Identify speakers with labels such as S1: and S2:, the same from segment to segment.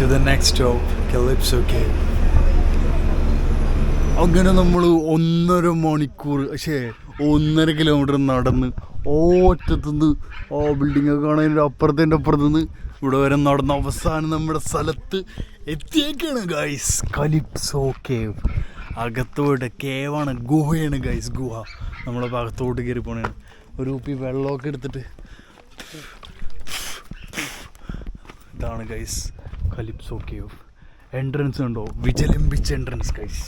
S1: To the next stop Calypso cave അങ്ങനെ നമ്മൾ ഒന്നര മണിക്കൂർ പക്ഷേ ഒന്നര കിലോമീറ്റർ നടന്ന് ഓറ്റത്തുനിന്ന് ആ ബിൽഡിംഗ് ഒക്കെ കാണാൻ അപ്പുറത്തിന്റെ അപ്പുറത്തുനിന്ന് ഇവിടെ വരെ നടന്ന അവസാനം നമ്മുടെ സ്ഥലത്ത് എത്തിയേക്കാണ് ഗൈസ് കലിപ്സോ കേവ് അകത്തോട്ട് കേവാണ് ഗുഹയാണ് ഗൈസ് ഗുഹ. നമ്മളെ ഭാഗത്തോട്ട് കയറി പോണേണ്. ഒരു കുപ്പി വെള്ളമൊക്കെ എടുത്തിട്ട്. ഇതാണ് ഗൈസ് കലിപ്സോ കേവ് എൻട്രൻസ് ഉണ്ടോ വിജലംബിച്ച് എൻട്രൻസ് കൈസ്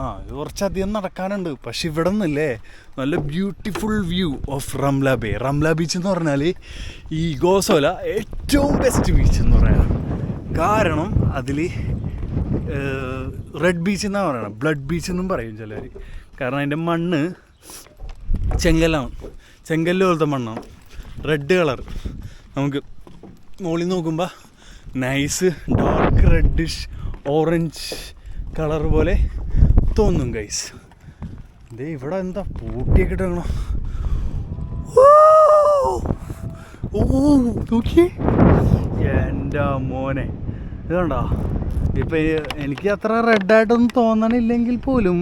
S1: ആ ഇത് കുറച്ചധികം നടക്കാനുണ്ട്. പക്ഷെ ഇവിടെ നിന്നില്ലേ? നല്ല beautiful view of Ramla Bay Ramla beach എന്ന് പറഞ്ഞാൽ ഈ ഗോസോല ഏറ്റവും ബെസ്റ്റ് ബീച്ച് എന്ന് പറയാം. കാരണം അതിൽ റെഡ് ബീച്ച് എന്നാണ് പറയണം ബ്ലഡ് ബീച്ച് എന്നും പറയും ചിലർ കാരണം അതിന്റെ മണ്ണ് ചെങ്കല്ലാണ്. ചെങ്കല്ല് പോലത്തെ മണ്ണാണ്. റെഡ് കളർ നമുക്ക് മുകളിൽ നോക്കുമ്പോൾ nice dark reddish orange colour പോലെ തോന്നും ഗൈസ് ദേ ഇവിടെ എന്താ പൂട്ടിയൊക്കെ ഇടണോ ഓ നോക്കി എന്റെ മോനെ. ഇതുണ്ടോ ഇപ്പം എനിക്ക് അത്ര റെഡായിട്ടൊന്നും തോന്നണില്ലെങ്കിൽ പോലും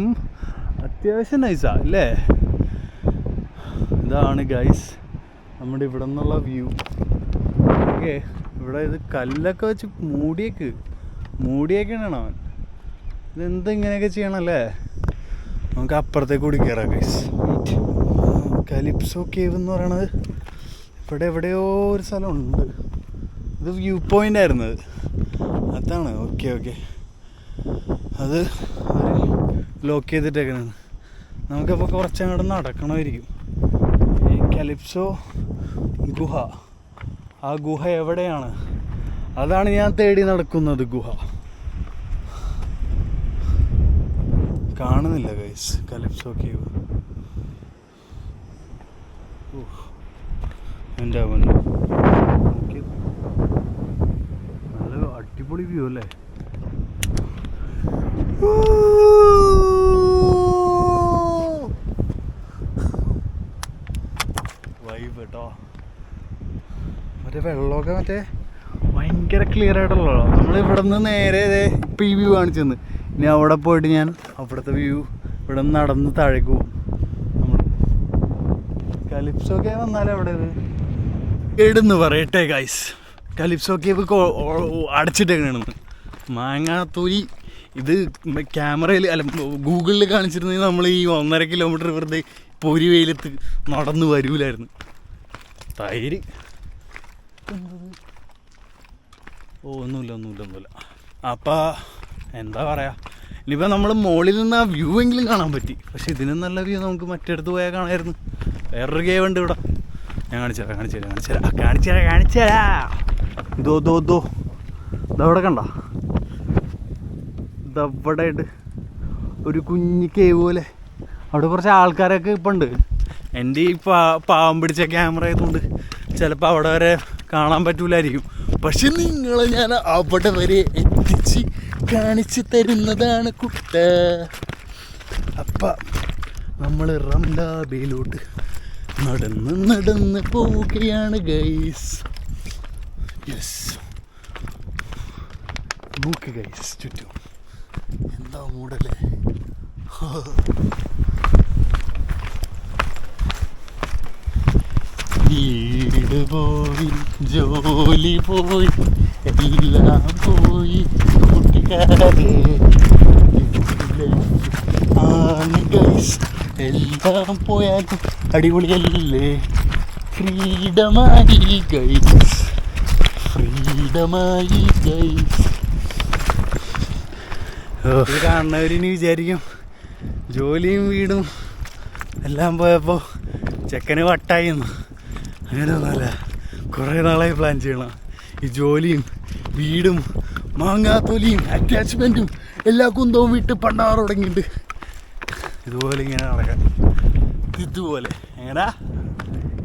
S1: അത്യാവശ്യം നൈസാ അല്ലേ? ഇതാണ് ഗൈസ് നമ്മുടെ ഇവിടെ നിന്നുള്ള വ്യൂ ഓക്കെ. ഇവിടെ ഇത് കല്ലൊക്കെ വെച്ച് മൂടിയേക്ക്. മൂടിയേക്കാണ് അവൻ. ഇതെന്ത് ഇങ്ങനെയൊക്കെ ചെയ്യണല്ലേ? നമുക്ക് അപ്പുറത്തേക്ക് കൂടി കയറാം ഗൈസ് കലിപ്സോ കേവ് എന്ന് പറയണത് ഇവിടെ എവിടെയോ ഒരു സ്ഥലമുണ്ട്. ഇത് വ്യൂ പോയിന്റ് ആയിരുന്നു. അത് അതാണ്. ഓക്കെ ഓക്കെ അത് ലോക്ക് ചെയ്തിട്ടേക്കണാണ് നമുക്കപ്പോൾ കുറച്ചങ്ങോട്ട് നടക്കണമായിരിക്കും. ഈ കലിപ്സോ ഗുഹ. ആ ഗുഹ എവിടെയാണ്? അതാണ് ഞാൻ തേടി നടക്കുന്നത് ഗുഹ. കാണുന്നില്ല ഗൈസ് കലിപ്സോ കേവ് എന്റെ അവൻ. നല്ല അടിപൊളി വ്യൂ അല്ലേ? വൈബ് കേട്ടോ മറ്റേ വെള്ളമൊക്കെ മറ്റേ ഭയങ്കര ക്ലിയർ ആയിട്ടുള്ള നമ്മൾ ഇവിടെ നിന്ന് നേരെ ഇപ്പം ഈ വ്യൂ കാണിച്ചെന്ന്. ഇനി അവിടെ പോയിട്ട് ഞാൻ അവിടുത്തെ വ്യൂ ഇവിടെ നിന്ന് നടന്ന് താഴേക്ക് പോകും നമ്മൾ കലിപ്സോ കേവ് വന്നാലേ അവിടെ എടുന്ന് പറയട്ടെ ഗൈസ് കലിപ്സോ കേവ് അടച്ചിട്ടേക്കണെന്ന്. തൂരി ഇത് ക്യാമറയിൽ അല്ല ഗൂഗിളിൽ കാണിച്ചിരുന്നെങ്കിൽ നമ്മൾ ഈ ഒന്നര കിലോമീറ്റർ വെറുതെ പൊരി വെയിലത്ത് നടന്ന് വരൂലായിരുന്നു. തൈര്. ഓ ഒന്നുമില്ല ഒന്നുമില്ല ഒന്നുമില്ല. അപ്പം എന്താ പറയുക ഇനിയിപ്പോൾ നമ്മൾ മുകളിൽ നിന്ന് ആ വ്യൂ എങ്കിലും കാണാൻ പറ്റി. പക്ഷെ ഇതിനും നല്ല വ്യൂ നമുക്ക് മറ്റിടത്ത് പോയാൽ കാണാമായിരുന്നു. വേറൊരു ഗേവ് ഉണ്ട് ഇവിടെ. ഞാൻ കാണിച്ചു തരാം കാണിച്ചു തരാം കാണിച്ചു തരാം. കാണിച്ചു തരാം കാണിച്ചു തരാം. ദോ ദോ ദോ. ഇതവിടെ കണ്ട? ഇതവിടെ ഉണ്ട് ഒരു കുഞ്ഞ് കേവ് പോലെ. അവിടെ കുറച്ച് ആൾക്കാരൊക്കെ ഇപ്പം ഉണ്ട് എന്റെ ഈ പാവം പിടിച്ച ക്യാമറ ആയതുകൊണ്ട് ചിലപ്പോൾ അവിടെ വരെ കാണാൻ പറ്റൂലായിരിക്കും. പക്ഷെ നിങ്ങളെ ഞാൻ അവിടെ വരെ എത്തിച്ച് കാണിച്ചു തരുന്നതാണ് കുട്ട. അപ്പ നമ്മൾ റംലാബയിലോട്ട് നടന്ന് നടന്ന് പോവുകയാണ് ഗൈസ് യെസ് നോക്ക് ഗൈസ് ചുറ്റും. എന്താ മൂടല്ലേ വീട് പോയി ജോലി പോയി എല്ലാം പോയി കൂട്ടുകാരെ. എല്ലാം പോയാലും അടിപൊളിയല്ലേ? ഫ്രീഡമായി ഗൈസ്. ഫ്രീഡമായി ഗൈസ്. ഇത് കാണുന്നവരിനി വിചാരിക്കും ജോലിയും വീടും എല്ലാം പോയപ്പോൾ ചെക്കന് വട്ടായി എന്ന് അങ്ങനെ കുറേ നാളായി പ്ലാൻ ചെയ്യണം. ഈ ജോലിയും വീടും മാങ്ങാത്തൊലിയും അറ്റാച്ച്മെന്റും എല്ലാ കുന്തവും വിട്ട് പണ്ടാറ് തുടങ്ങിയിട്ട് ഇതുപോലെ ഇങ്ങനെ നടക്കാൻ. ഇതുപോലെ. എങ്ങനെ?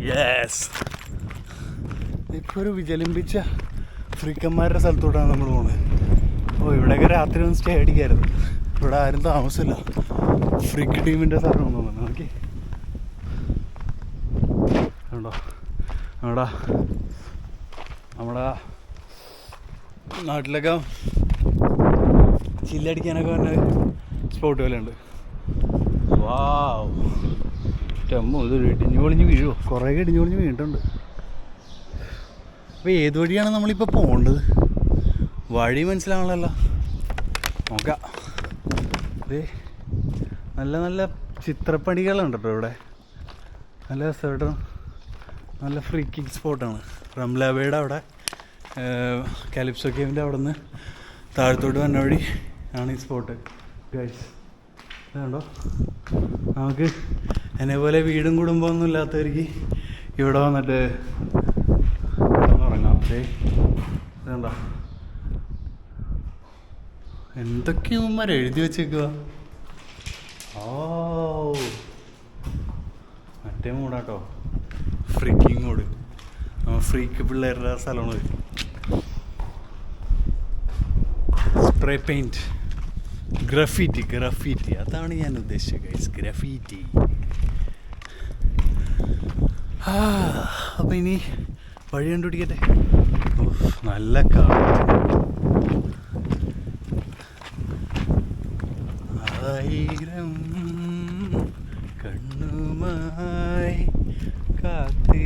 S1: യെസ് ഇപ്പോൾ ഒരു വിചലിമ്പിച്ച ഫ്രീക്കന്മാരുടെ സ്ഥലത്തോട്ടാണ് നമ്മൾ പോകുന്നത് ഓ ഇവിടെയൊക്കെ രാത്രി ഒന്ന് സ്റ്റേ അടിക്കായിരുന്നു. ഇവിടെ ആരും താമസമില്ല. ഫ്രിക്ക് ടീമിന്റെ സ്ഥലമാണ്. നമ്മടെ നമ്മുടെ നാട്ടിലൊക്കെ ചില്ലടിക്കാനൊക്കെ പറഞ്ഞ സ്പോട്ട് പോലെയുണ്ട്. വാവ് ടെമ്മോ ഇത് ഇടിഞ്ഞു പൊളിഞ്ഞ് വീഴുമോ കുറേ ഇടിഞ്ഞു പൊളിഞ്ഞ് വീണിട്ടുണ്ട്. അപ്പോൾ ഏത് വഴിയാണ് നമ്മളിപ്പോൾ പോകേണ്ടത്? വഴി മനസ്സിലാവണല്ലോ. നോക്കാം. ദേ നല്ല നല്ല ചിത്രപ്പണികളുണ്ട് കേട്ടോ ഇവിടെ. നല്ല രസമായിട്ട് നല്ല ഫ്രീക്കിങ് സ്പോട്ടാണ് റംലാബയുടെ അവിടെ കാലിപ്സോ കേവിന്റെ അവിടെ നിന്ന് താഴത്തോട്ട് വന്ന വഴി ആണ് ഈ സ്പോട്ട് ഗൈസ് ഇതാണ്ടോ നമുക്ക് എന്നെ പോലെ വീടും കുടുംബമൊന്നും ഇല്ലാത്തവർക്ക് ഇവിടെ വന്നിട്ട് കിടന്നുറങ്ങാം ഏ എന്തൊക്കെയോ ഉമ്മ എഴുതി വെച്ചേക്കുക ഓ മറ്റേ മൂടാട്ടോ. ഫ്രീക്കിങ് മൂഡ് ഫ്രീക്ക് പിള്ളേരുടെ സ്ഥലമാണ് സ്പ്രേ പെയിന്റ് ഗ്രഫീറ്റി ഗ്രഫീറ്റി അതാണ് ഞാൻ ഉദ്ദേശിച്ചത് ഗ്രഫീറ്റി അപ്പം ഇനി വഴി കണ്ടുപിടിക്കട്ടെ? നല്ല കാറ്റ് ആയിരം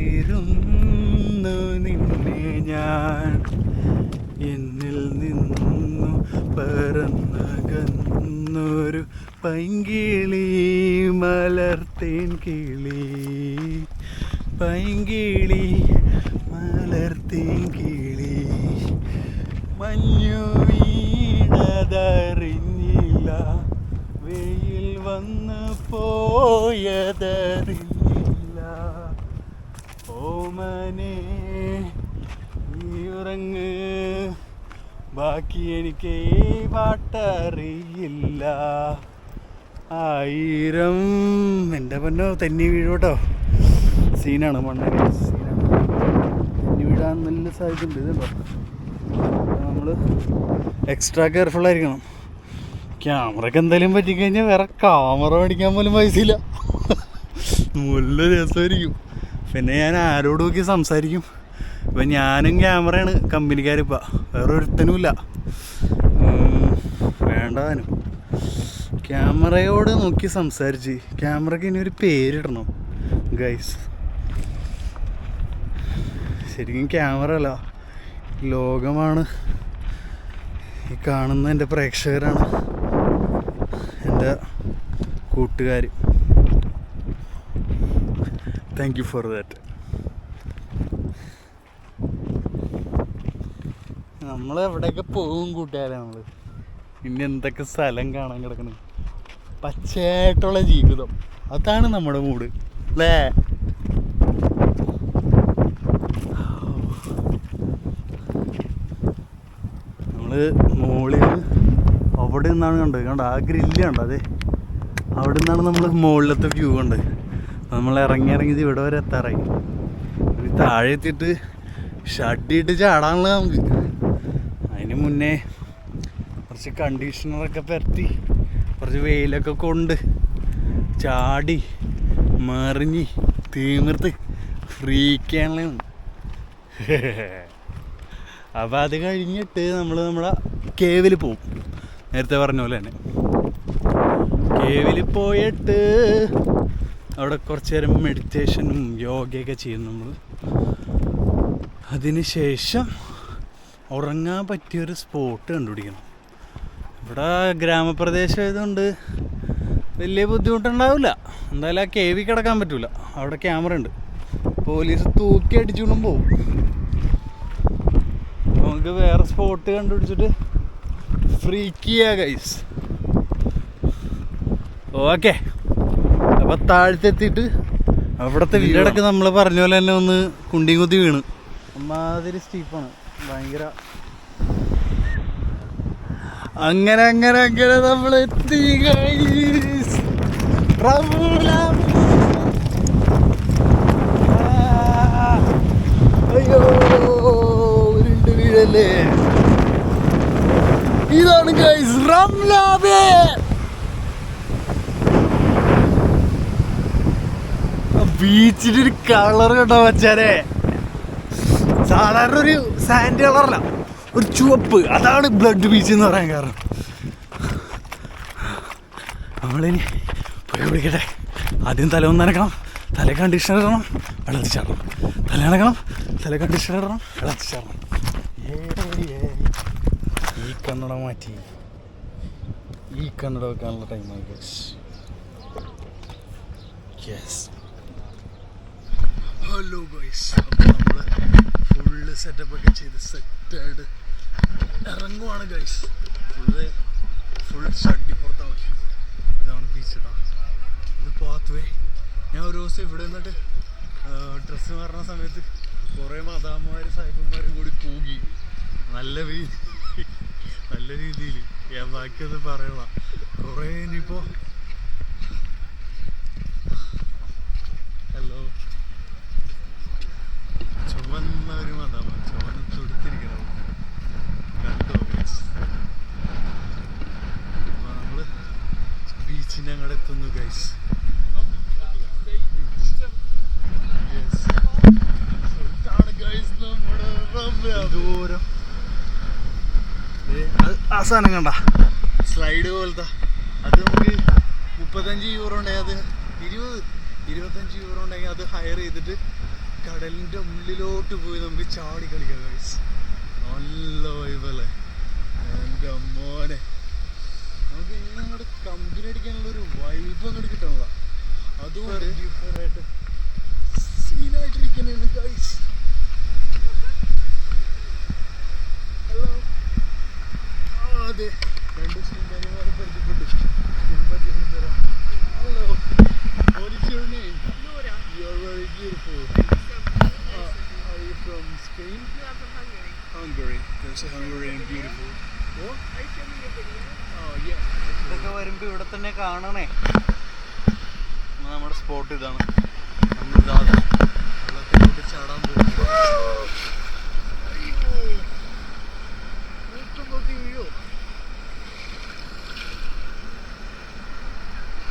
S1: കാത്തിരുന്നു നിന്നെ ഞാൻ. എന്നിൽ നിന്നു പറന്നകന്നൊരു പൈങ്കിളി മലർത്തേൻ കിളി. പൈങ്കിളി മലർത്തേൻ കിളി. മഞ്ഞു വീണതറിഞ്ഞില്ല. വെയിൽ വന്ന് പോയതറിഞ്ഞില്ല ഓമനെ നീ ഉറങ്ങ്. ബാക്കി എനിക്ക് പാട്ടറിയില്ല ആയിരം. എന്റെ പൊന്നോ തെന്നി വീഴോട്ടോ സീനാണ് മണ്ണ. സീനാണ് തെന്നി വീഴാൻ നല്ല സാധ്യതയുണ്ട് ഇതുണ്ടോ നമ്മൾ എക്സ്ട്രാ കെയർഫുൾ ആയിരിക്കണം. ക്യാമറക്ക് എന്തെങ്കിലും പറ്റിക്കഴിഞ്ഞാൽ വേറെ ക്യാമറ മേടിക്കാൻ പോലും പൈസയില്ല. നല്ല രസമായിരിക്കും. പിന്നെ ഞാൻ ആരോട് നോക്കി സംസാരിക്കും. ഇപ്പം ഞാനും ക്യാമറയാണ് കമ്പനിക്കാരിപ്പോൾ വേറെ ഒരുത്തനുമില്ല. ഉം, വേണ്ടാനും ക്യാമറയോട് നോക്കി സംസാരിച്ച്. ക്യാമറയ്ക്ക് ഇനി ഒരു പേരിടണം ഗൈസ് ശരിക്കും ക്യാമറ അല്ല ലോകമാണ്. ഈ കാണുന്ന എന്റെ പ്രേക്ഷകരാണ്. എന്റെ കൂട്ടുകാർ താങ്ക് യു ഫോർ ദാറ്റ് നമ്മൾ എവിടെയൊക്കെ പോകും കൂട്ടുകാരെ നമ്മൾ ഇനി എന്തൊക്കെ സ്ഥലം കാണാൻ കിടക്കണം? പച്ചയായിട്ടുള്ള ജീവിതം. അതാണ് നമ്മുടെ മൂഡ്. അല്ലേ നമ്മൾ മുകളിൽ അവിടെ നിന്നാണ് കണ്ടത്. കണ്ടോ? ആ ഗ്രില്ല് കണ്ടോ? അതെ. അവിടെ നിന്നാണ് നമ്മൾ മുകളിലത്തെ വ്യൂ കണ്ടത്. നമ്മൾ ഇറങ്ങി ഇറങ്ങി ഇവിടെ വരെ എത്താറായി. ഇനി താഴെ എത്തിയിട്ട് ഷട്ടിയിട്ട് ചാടാനുള്ള നമുക്ക്. അതിന് മുന്നേ കുറച്ച് കണ്ടീഷണറൊക്കെ പരത്തി കുറച്ച് വെയിലൊക്കെ കൊണ്ട് ചാടി മറിഞ്ഞ് തീമിർത്ത് ഫ്രീക്കാനുള്ള അപ്പോൾ അത് കഴിഞ്ഞിട്ട് നമ്മൾ നമ്മുടെ കേവിൽ പോവും. നേരത്തെ പറഞ്ഞ പോലെ തന്നെ. കേവിൽ പോയിട്ട് അവിടെ കുറച്ച് നേരം മെഡിറ്റേഷനും യോഗയൊക്കെ ചെയ്യും നമ്മൾ അതിനുശേഷം ഉറങ്ങാൻ പറ്റിയൊരു സ്പോട്ട് കണ്ടുപിടിക്കണം. ഇവിടെ ഗ്രാമപ്രദേശം ആയതുകൊണ്ട് വലിയ ബുദ്ധിമുട്ടുണ്ടാവില്ല. എന്തായാലും ആ കേവി കിടക്കാൻ പറ്റില്ല അവിടെ ക്യാമറ ഉണ്ട്. പോലീസ് തൂക്കി അടിച്ചുകൊണ്ടും പോകും നമുക്ക് വേറെ സ്പോട്ട് കണ്ടുപിടിച്ചിട്ട് ഫ്രീക്കിയാ ഗൈസ് ഓക്കെ അപ്പൊ താഴത്തെത്തിയിട്ട് അവിടുത്തെ വീടൊക്കെ നമ്മൾ പറഞ്ഞ പോലെ തന്നെ ഒന്ന് കുണ്ടി കുത്തി വീണ്. അമ്മാതിരി സ്റ്റീപ്പാണ് ഭയങ്കര. അങ്ങനെ അങ്ങനെ അങ്ങനെ നമ്മൾ എത്തി അയ്യോ ഉരുണ്ട് വീഴല്ലേ? ഇതാണ് ഗൈസ് റംലാബേ. ബീച്ചിന്റെ ഒരു കളർ കണ്ടോ വെച്ചാലേ സാധാരണ ഒരു സാൻഡ് കളറല്ല ഒരു ചുവപ്പ്. അതാണ് ബ്ലഡ് ബീച്ച് എന്ന് പറയാൻ കാരണം. നമ്മളിനി പോയി വിളിക്കട്ടെ ആദ്യം തല ഒന്ന് നനക്കണം തല കണ്ടീഷണർ ഇടണം. വെള്ളത്തിൽ ചേർക്കണം തല നനക്കണം തല കണ്ടീഷണർ ഇടണം. വെള്ളത്തിൽ ചേർക്കണം. ഈ കണ്ണട മാറ്റി. ഈ കണ്ണട വെക്കാനുള്ള ടൈമായി യെസ് ഹലോ ഗോയ്സ് അപ്പോൾ നമ്മൾ ഫുള്ള് സെറ്റപ്പ് ഒക്കെ ചെയ്ത് സെറ്റായിട്ട് ഇറങ്ങുവാണ് ഗൈസ് ഫുള്ള് ഫുൾ ഷഡ്ഡി പുറത്താണ് ഇതാണ് ബീച്ച് കേട്ടോ ഇത് പാത്വേ ഞാൻ ഒരു ദിവസം ഇവിടെ നിന്നിട്ട് ഡ്രസ്സ് മാറുന്ന സമയത്ത് കുറേ മതാമ്മമാരും സാഹിബന്മാരും കൂടി കൂകി നല്ല രീതി നല്ല രീതിയിൽ. ഞാൻ ബാക്കിയൊന്നും പറയണം കുറേ ഇനിയിപ്പോൾ തൊടുത്തിരിക്കണം. കണ്ടോ അങ്ങോട്ട് എത്തുന്നു ഗൈസ് ദൂരം ആ സാധനം കണ്ട? സ്ലൈഡ് പോലത്തെ. അത് നമുക്ക് മുപ്പത്തഞ്ച് യൂറോ ഉണ്ടെങ്കിൽ അത് ഇരുപത് ഇരുപത്തഞ്ച് യൂറോ ഉണ്ടെങ്കിൽ അത് ഹയർ ചെയ്തിട്ട് കടലിന്റെ ഉള്ളിലോട്ട് പോയി നമുക്ക് ചാടി കളിക്കാം ഗൈസ് നല്ല വൈബല്ലേ എന്റെ അമ്മോനെ. നമുക്ക് ഇന്ന് അങ്ങോട്ട് കമ്പനി അടിക്കാനുള്ള ഒരു വൈബ് അങ്ങോട്ട് കിട്ടണല്ല അതുകൊണ്ട് സീനായിട്ടിരിക്കുന്നതാണ് ഗൈസ് ഇതൊക്കെ വരുമ്പോ ഇവിടെ തന്നെ കാണണേ. നമ്മുടെ സ്പോട്ട് ഇതാണ്. നമ്മൾ ഇതാ വെള്ളത്തിലോട്ട് ചാടാൻ പോകും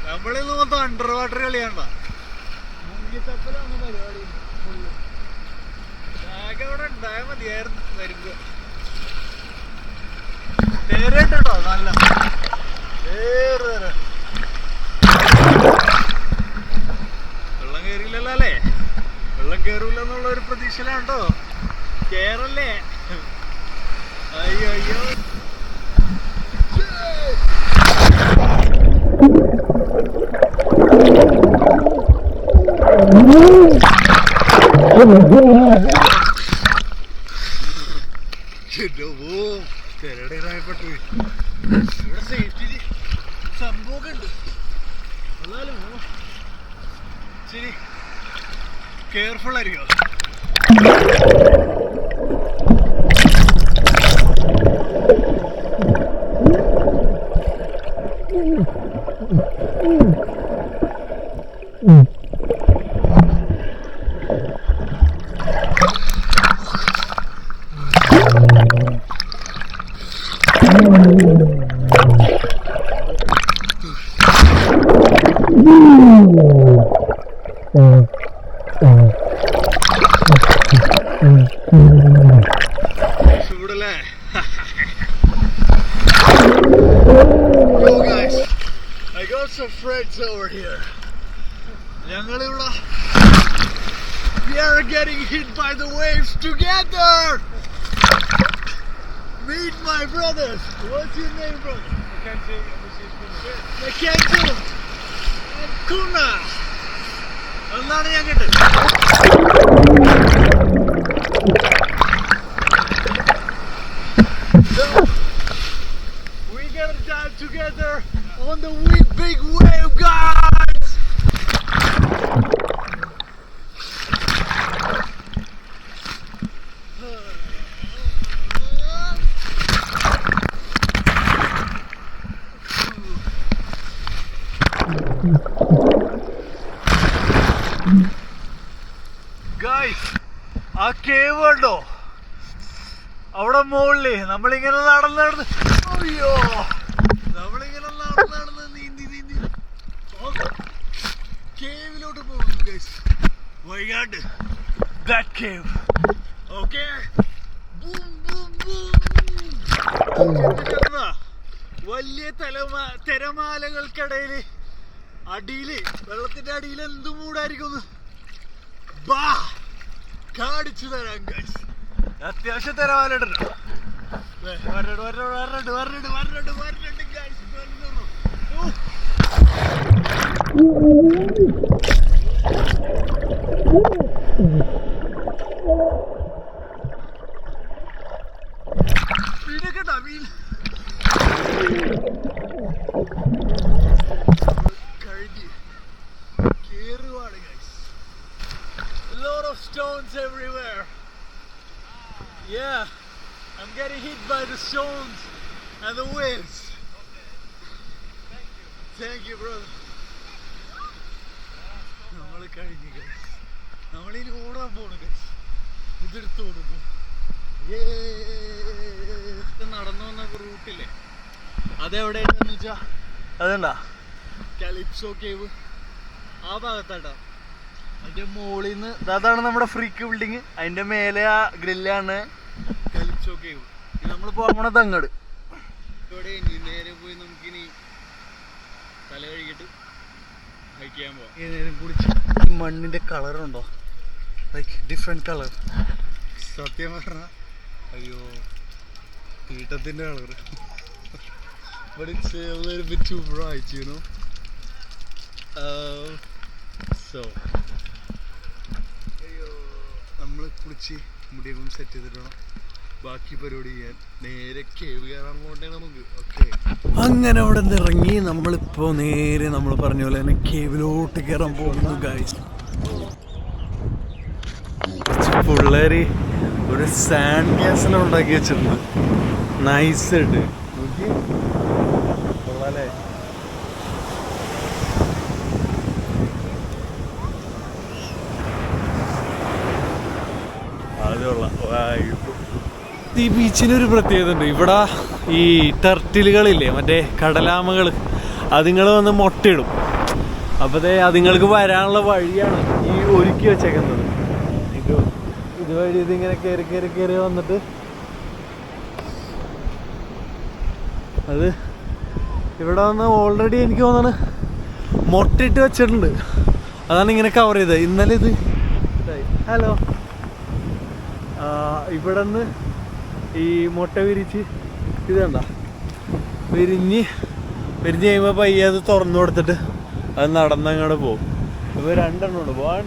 S1: നമ്മളിന്ന് മൊത്തം അണ്ടർ വാട്ടർ കളിയാണ്ട മുങ്ങിത്തപ്പലാണ് പരിപാടി. അവിടെ ഉണ്ടായാൽ മതിയായിരുന്നു വരുമ്പോ. നേരിട്ടോ നല്ല. വെള്ളം കയറിയില്ലല്ലോ അല്ലേ? വെള്ളം കയറില്ല എന്നുള്ള ഒരു പ്രതീക്ഷയിലാണ്? കേട്ടോ കേറല്ലേ? അയ്യോ അയ്യോ. എന്റെ പോ തിരടേറായപ്പെട്ടു ഇവിടെ സംഭവമൊക്കെ ഉണ്ട്. എന്നാലും കെയർഫുൾ ആയിരിക്കും ഞങ്ങളിവിടെ We are getting hit by the waves together. Meet my brothers. What's your name, brother? Mackenzie and Kuna. എന്നാണ് ഞാൻ കേട്ടത് So, we gotta dive together on the big, കേവിലോട്ട് പോകുന്നു ഗൈസ് വൈകാണ്ട് ദാറ്റ് കേവ് ഓക്കെ വലിയ തലമാ തിരമാലകൾക്കിടയിൽ അടിയിൽ വെള്ളത്തിന്റെ അടിയിൽ എന്തു മൂടായിരിക്കും ബാ! കാണിച്ചു തരാം ഗൈസ് അത്യാവശ്യം തിരമാലുണ്ടല്ലോ വരണ്ട് വരണ്ട് വരണ്ട് വരണ്ട് വരണ്ട് വരണ്ട് guys. വരുന്നു. ഓ. മീനൊക്കെ ഉണ്ടോ? മീൻ കഴിഞ്ഞ് കേറുവാണ് guys. A lot of stones everywhere. Yeah, I'm getting hit by the stones and the waves. Thank you, brother. നമ്മള് കഴിഞ്ഞു guys. നമ്മളിനി ഓടാൻ പോണു. ഇതെടുത്ത് കൊടുക്കും. നടന്നു വന്ന റൂട്ടില്ലേ അതെവിടെയാണെന്ന് വെച്ചാ അതെന്താ? കാലിപ്സോ കേവ് ആ ഭാഗത്താട്ടാ. അതിന്റെ മുകളിൽ നിന്ന് അതാണ് നമ്മുടെ ഫ്രീക്ക് ബിൽഡിങ് അതിന്റെ മേലെ ആ ഗ്രില്ലാണ് കാലിപ്സോ കേവ് നമ്മൾ പോകണത് അങ്ങട് ഇവിടെ ഇനി നേരെ പോയി നമുക്കിനി തല കഴുകിട്ട് ഹൈക്ക് ചെയ്യാൻ പോവാം. ഈ നേരം കുടിച്ച് മണ്ണിന്റെ കളറുണ്ടോ ലൈക്ക് ഡിഫറെന്റ് കളർ സത്യം പറഞ്ഞാൽ അയ്യോ കീട്ടത്തിന്റെ colour but it's a little bit too bright you know? Uh, so അയ്യോ നമ്മൾ കുളിച്ച് മുടിയൊക്കെ സെറ്റ് ചെയ്തിട്ടോ ബാക്കി പരിപാടി ചെയ്യാൻ. നേരെ കേവ് കയറാൻ പോകണ്ടേ നമുക്ക്? ഓക്കെ അങ്ങനെ അവിടെ നിന്ന് ഇറങ്ങി നമ്മളിപ്പോ നേരെ നമ്മൾ പറഞ്ഞ പോലെ തന്നെ കേവിലോട്ട് കയറാൻ പോകുന്നു ഗായ്സ് പിള്ളേര് ഒരു സാൻഡ് ഗ്യാസിനെ ഉണ്ടാക്കി വെച്ചിട്ടുണ്ട്. നൈസ് നോക്കി കൊള്ളാലേ. ഈ ബീച്ചിനൊരു പ്രത്യേകത ഉണ്ട്. ഇവിടെ ഈ ടർട്ടിലുകളില്ലേ മറ്റേ കടലാമകൾ അതുങ്ങൾ വന്ന് മുട്ടയിടും. അപ്പോഴത്തെ അതുങ്ങൾക്ക് വരാനുള്ള വഴിയാണ് ഈ ഒരുക്കി വെച്ചേക്കുന്നത്. ഇതുവഴി ഇതിങ്ങനെ കയറി കയറി കയറി വന്നിട്ട് അത് ഇവിടെ വന്ന് ഓൾറെഡി എനിക്ക് തോന്നുന്നു മൊട്ടിട്ട് വെച്ചിട്ടുണ്ട്. അതാണ് ഇങ്ങനെ കവർ ചെയ്തത്. ഇന്നലെ ഇത് ഹലോ ഇവിടെ നിന്ന് ഈ മുട്ട വിരിച്ച് ഇത് കണ്ട? വിരിഞ്ഞ് വിരിഞ്ഞ് കഴിയുമ്പോൾ പയ്യെ അത് തുറന്നു കൊടുത്തിട്ട് അത് നടന്നങ്ങോട്ട് പോകും. ഇപ്പോൾ രണ്ടെണ്ണം ഉണ്ട്. വൺ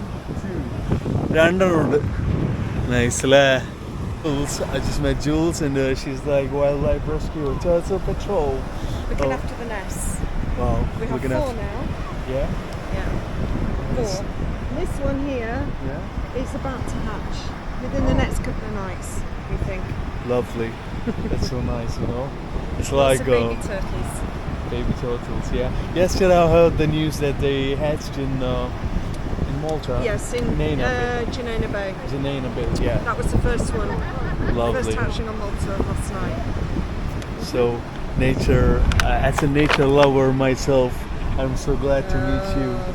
S1: രണ്ടെണ്ണം ഉണ്ട്. Nice. Jules, I just met Jules and uh, she's like wildlife rescue turtle patrol.
S2: Looking
S1: oh.
S2: after the nest.
S1: Wow.
S2: We have four now.
S1: Yeah?
S2: Yeah. Four. This one here
S1: yeah.
S2: is about to hatch within oh. the next couple of nights, we think.
S1: Lovely. That's so nice, you know. It's
S2: Lots
S1: like
S2: a baby
S1: uh,
S2: turtles.
S1: Baby turtles, yeah. Yesterday I heard the news that they hatched in uh, in Malta.
S2: Yes, in
S1: Bay.
S2: uh, Janona Bay.
S1: Janina Bay. Yeah.
S2: That was the first one.
S1: Lovely.
S2: First hatching on Malta last night.
S1: So nature, uh, as a nature lover myself, I'm so glad to meet you.
S2: Uh,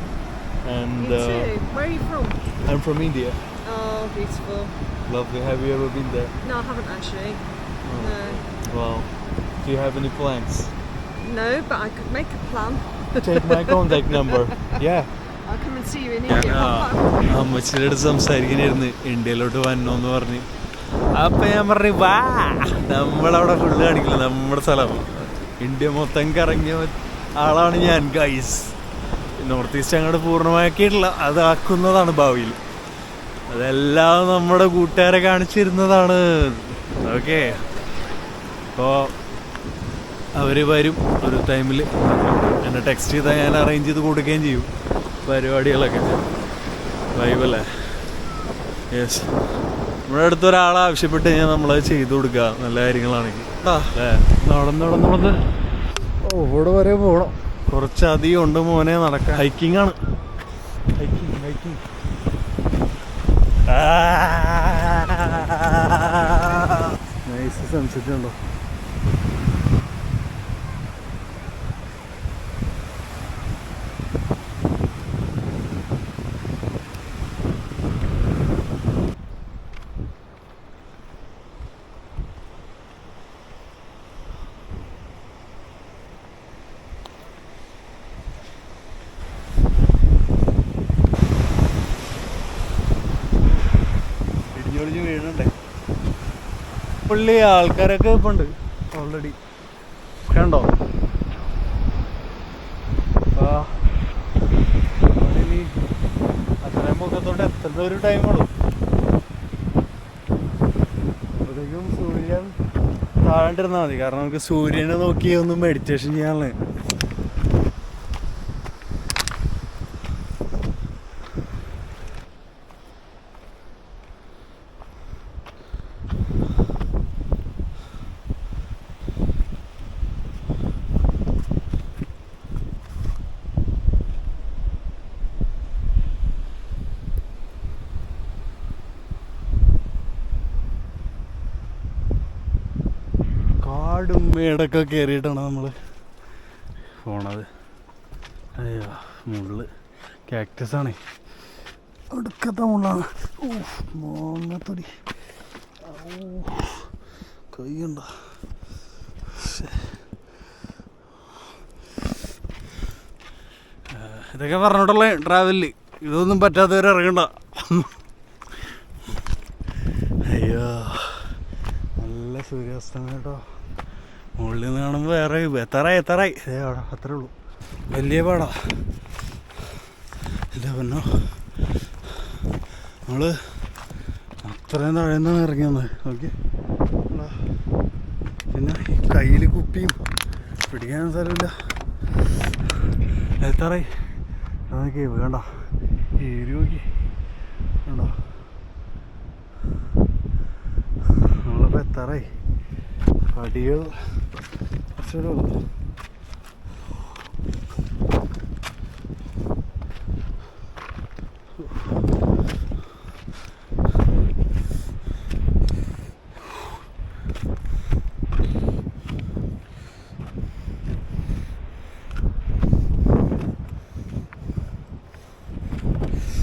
S1: And
S2: Me
S1: uh,
S2: too. Where are you from?
S1: I'm from India.
S2: Oh, beautiful.
S1: Lovely. Have you ever been there?
S2: No, I haven't actually. No.
S1: Well, do you have any plans?
S2: No, but I could make a plan.
S1: Take my contact number. Yeah. ഞാൻ അമ്മച്ചിയുടെ അടുത്ത് സംസാരിക്കണായിരുന്നു. ഇന്ത്യയിലോട്ട് വന്നോന്ന് പറഞ്ഞ്. അപ്പൊ ഞാൻ പറഞ്ഞു വാ നമ്മളവിടെ full കാണിക്കില്ല നമ്മുടെ സ്ഥലം. ഇന്ത്യ മൊത്തം കറങ്ങിയ ആളാണ് ഞാൻ ഗൈസ് നോർത്ത് ഈസ്റ്റ് അങ്ങോട്ട് പൂർണമാക്കിയിട്ടില്ല. അതാക്കുന്നതാണ് ഭാവിയിൽ. അതെല്ലാം നമ്മുടെ കൂട്ടുകാരെ കാണിച്ചിരുന്നതാണ്. ഓക്കെ അപ്പോൾ അവർ വരും. ഒരു ടൈമിൽ എന്നെ ടെക്സ്റ്റ് ചെയ്താൽ ഞാൻ അറേഞ്ച് ചെയ്ത് കൊടുക്കുകയും ചെയ്യും. പരിപാടികളൊക്കെ. വൈബല്ലേ യെസ് നമ്മുടെ അടുത്ത് ഒരാളെ ആവശ്യപ്പെട്ട് കഴിഞ്ഞാൽ നമ്മളത് ചെയ്തു കൊടുക്കുക നല്ല കാര്യങ്ങളാണെങ്കിൽ. അല്ലേ? നടന്ന് നടന്ന് നടന്ന്. വരെ പോകണം കുറച്ചധികം ഉണ്ട് മോനെ നടക്കാം ഹൈക്കിംഗ് ആണ്. ഹൈക്കിംഗ് ഹൈക്കിംഗ് നൈസ് സൺസെറ്റ് ഉണ്ടോ? പുള്ളി ആൾക്കാരൊക്കെ ഇപ്പൊ ഉണ്ട് ഓൾറെഡി കണ്ടോ അത്രയും പൊക്കത്തോട്ട് എത്തേണ്ട ഒരു ടൈമുള്ളൂ അപ്പോഴത്തേക്കും സൂര്യൻ താഴണ്ടിരുന്നാൽ മതി. കാരണം നമുക്ക് സൂര്യനെ നോക്കി ഒന്ന് മെഡിറ്റേഷൻ ചെയ്യാനുള്ള കാടും മേടൊക്കെ കയറിയിട്ടാണ് നമ്മൾ പോണത്. അയ്യോ മുള്ള്. കാക്ടസ് ആണ് അടുക്കത്തെ മുള്ളാണ്. ഓ മാങ്ങത്തൊടി. കൈയുണ്ട ഇതൊക്കെ പറഞ്ഞിട്ടുള്ള ട്രാവലിൽ. ഇതൊന്നും പറ്റാത്തവരെ ഇറങ്ങണ്ട. അയ്യോ നല്ല സൂര്യാസ്തമയം കേട്ടോ. മുകളിൽ നിന്ന് കാണുമ്പോൾ വേറെ എത്ര എത്ര. അത്രേ ഉള്ളൂ. വലിയ പാടാ. ഇല്ല പിന്നെ നമ്മൾ അത്രയും താഴെന്നാണ് ഇറങ്ങി വന്നത്. ഓക്കെ പിന്നെ ഈ കയ്യിൽ കുപ്പിയും പിടിക്കാൻ സ്ഥലമില്ല. എത്രയായി അതൊക്കെ വേണ്ട ഏരി നോക്കി. വേണ്ടോ നമ്മളിപ്പോൾ എത്രയായി പടികൾ. കുറച്ചുകൂടെ ഉള്ളു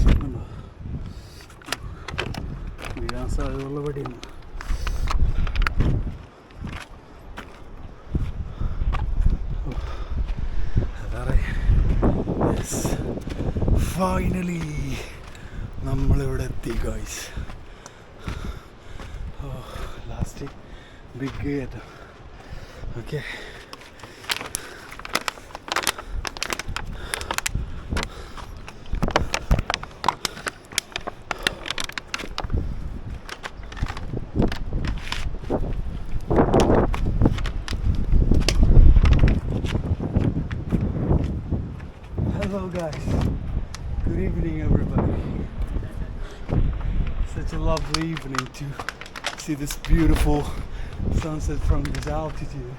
S1: കണ്ടോ? വീഴാൻ സാധ്യതയുള്ള പടിയാണ് ഫൈനലി നമ്മളിവിടെ എത്തി ഗായ്സ് ലാസ്റ്റ് ബിഗ് കയറ്റം okay Such a lovely evening to see this beautiful sunset from this altitude.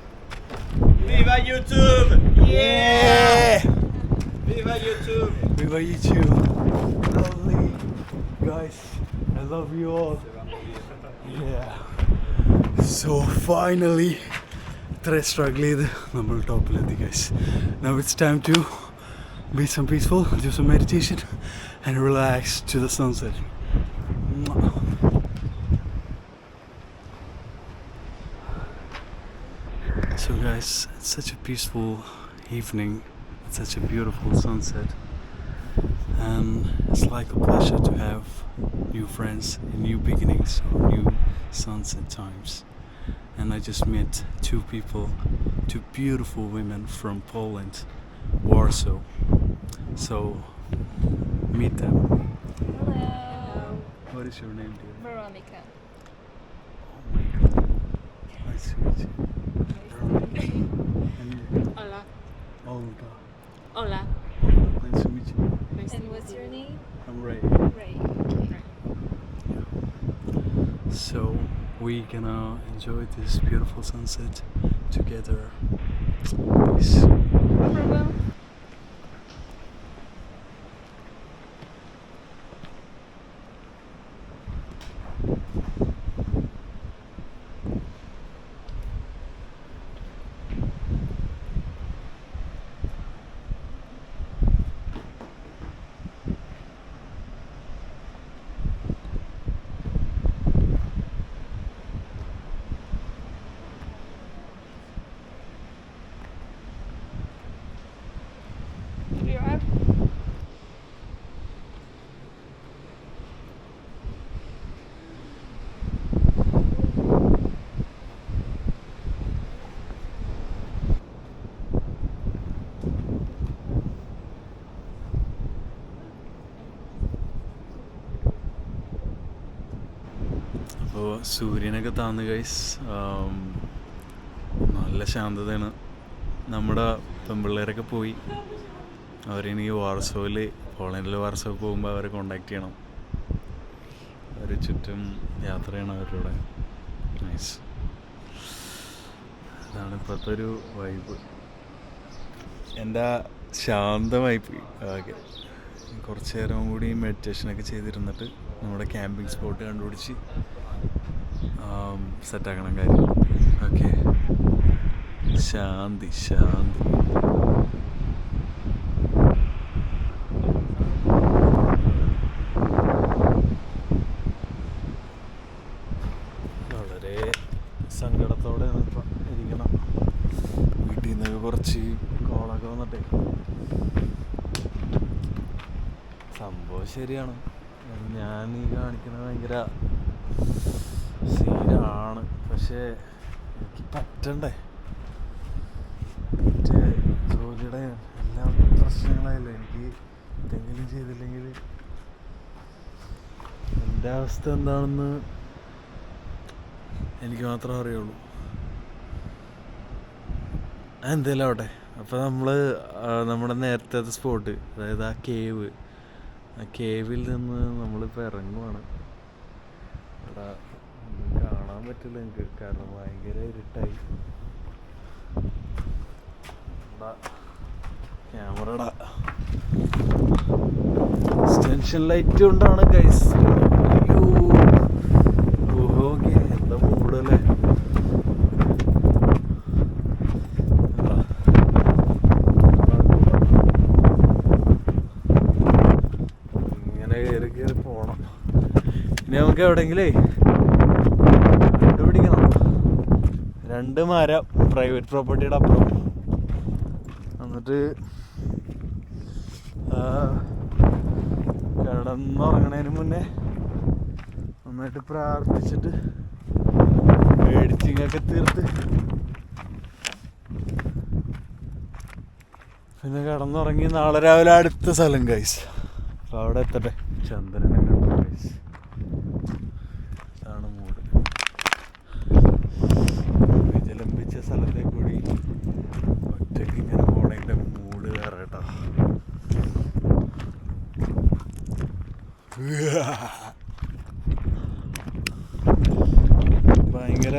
S3: Viva YouTube!
S1: Yeah!
S3: Viva YouTube!
S1: Viva YouTube. Lovely guys. I love you all. Yeah. So finally ഇത്ര struggle ചെയ്ത് നമ്മൾ ടോപ്പിലെത്തി guys Now it's time to be some peaceful, do some meditation and relax to the sunset. Such a peaceful evening. It's such a beautiful sunset. And it's like a pleasure to have new friends and new beginnings or new sunset times. And I just met two people, two beautiful women from Poland, Warsaw. So meet them.
S4: Hello.
S1: What is your name, dear?
S4: Veronica.
S1: Oh my god. Nice to meet you. And you?
S4: Hola.
S1: Olga.
S4: Hola.
S1: Olga, nice to meet you.
S4: and what's your name?
S1: I'm Ray.
S4: Ray.
S1: So we gonna enjoy this beautiful sunset together. Peace.
S4: No problem.
S1: സൂര്യനൊക്കെ താന്ന് guys നല്ല ശാന്തതയാണ്. നമ്മുടെ പെൺപിള്ളേരൊക്കെ പോയി. അവരിനി വാർസോയിൽ പോളണ്ടിൽ Warsaw പോകുമ്പോൾ അവരെ contact ചെയ്യണം. അവർ ചുറ്റും യാത്ര ചെയ്യണം അവരുടെ നൈസ് അതാണ് ഇപ്പോഴത്തെ ഒരു വൈബ് എന്റെ ശാന്തമായി ആകെ. കുറച്ച് നേരം കൂടി മെഡിറ്റേഷനൊക്കെ ചെയ്തിരുന്നിട്ട് നമ്മുടെ ക്യാമ്പിംഗ് സ്പോട്ട് കണ്ടുപിടിച്ച് സെറ്റാക്കണം കാര്യം. ഓക്കെ. ശാന്തി ശാന്തി. വളരെ സങ്കടത്തോടെ ഇപ്പം ഇരിക്കണം. വീട്ടിൽ നിന്നൊക്കെ കുറച്ച് കോളൊക്കെ വന്നിട്ടേ. സംഭവം ശരിയാണ്. ഞാൻ ഈ കാണിക്കുന്നത് ഭയങ്കര പക്ഷേ എനിക്ക് പറ്റണ്ടേ? മറ്റേ ജോലിയുടെ എല്ലാ പ്രശ്നങ്ങളായല്ലോ? എനിക്ക് എന്തെങ്കിലും ചെയ്തില്ലെങ്കിൽ എന്റെ അവസ്ഥ എന്താണെന്ന് എനിക്ക് മാത്രമേ അറിയുള്ളൂ. എന്തേലും ആവട്ടെ. അപ്പോൾ നമ്മൾ നമ്മുടെ നേരത്തെ സ്പോട്ട് അതായത് ആ കേവ് ആ കേവിൽ നിന്ന് നമ്മളിപ്പോൾ ഇറങ്ങുവാണ്. അവിടെ പറ്റില്ല എനിക്ക് കാരണം ഭയങ്കര ഇരുട്ടായി. ക്യാമറടാ എക്സ്റ്റൻഷൻ ലൈറ്റ് കൊണ്ടാണ് ഗൈസ് അയ്യോ. ഓക്കെ എന്താ മൂടല്ലേ ഇങ്ങനെ കയറി കയറി പോണം. ഇനി നമുക്ക് എവിടെയെങ്കിലേ കണ്ടുപിടിക്കണം രണ്ട് മര പ്രൈവറ്റ് പ്രോപ്പർട്ടിയുടെ അപ്പുറം. എന്നിട്ട് കിടന്നുറങ്ങണതിന് മുന്നേ നന്നായിട്ട് പ്രാർത്ഥിച്ചിട്ട് മേടിച്ചിങ്ങൊക്കെ തീർത്ത്. പിന്നെ കിടന്നുറങ്ങി നാളെ രാവിലെ അടുത്ത സ്ഥലം കഴിച്ചു അപ്പോൾ അവിടെ എത്തട്ടെ? ചന്ദ്രനെ കണ്ടു ഗൈസ് ഇതാണ് മൂട് വിജലംബിച്ച സ്ഥലത്തെ കൂടി ഒറ്റയ്ക്ക് ഇങ്ങനെ പോണതിന്റെ മൂട് വേറെ കേട്ടോ ഭയങ്കര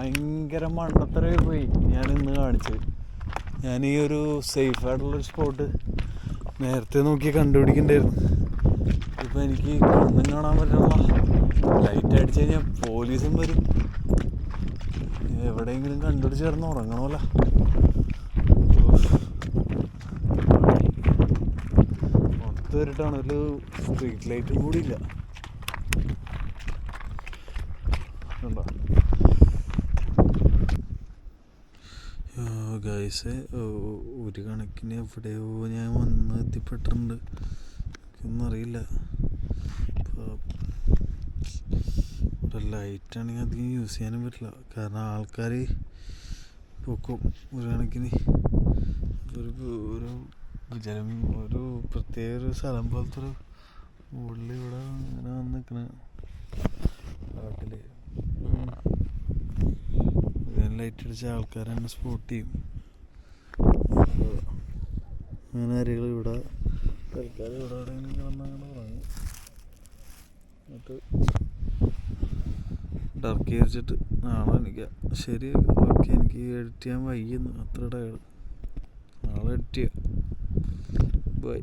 S1: ഭയങ്കര മണ്ടത്തരമായി പോയി ഞാൻ ഇന്ന് കാണിച്ചത്. ഞാൻ ഈ ഒരു സേഫ് ആയിട്ടുള്ളൊരു സ്പോട്ട് നേരത്തെ നോക്കി കണ്ടുപിടിക്കണ്ടായിരുന്നു. ഇപ്പം എനിക്ക് കണ്ണും കാണാൻ പറ്റില്ല ലൈറ്റ് അടിച്ചു കഴിഞ്ഞാൽ പോലീസും വരും. എവിടെയെങ്കിലും കണ്ടുപിടിച്ച് കിടന്ന് ഉറങ്ങണമല്ല. പുറത്ത് വരിട്ടാണ് ഒരു സ്ട്രീറ്റ് ലൈറ്റും കൂടിയില്ല ഇല്ല. കണ്ടോ? ഗൈസ് ഒരു കണക്കിന് എവിടെയോ ഞാൻ വന്ന് എത്തിപ്പെട്ടിട്ടുണ്ട്. ഒന്നും അറിയില്ല. ഇപ്പോൾ ലൈറ്റാണെങ്കിൽ അധികം യൂസ് ചെയ്യാനും പറ്റില്ല. കാരണം ആൾക്കാർ പൊക്കും ഒരു കണക്കിന്. ഒരു ഒരു ജലം ഒരു പ്രത്യേക ഒരു സ്ഥലം പോലത്തെ ഒരു മുകളിൽ ഇവിടെ ഇങ്ങനെ വന്ന് നിൽക്കണ കാട്ടിൽ ലൈറ്റ് അടിച്ച ആൾക്കാർ തന്നെ സ്പോട്ട് ചെയ്യും. അങ്ങനെ അരികൾ ഇവിടെ തൽക്കാലം ഇവിടെ എവിടെയെങ്കിലും കിടന്നങ്ങനെ തുടങ്ങി എന്നിട്ട് ഡർക്ക് അരിച്ചിട്ട് നാളെ എനിക്ക് ശരി ഓക്കെ എനിക്ക് എഡിറ്റ് ചെയ്യാൻ വയ്യുന്നു. അത്ര ടയർഡ് നാളെ എഡിറ്റ് ചെയ്യാം. ബൈ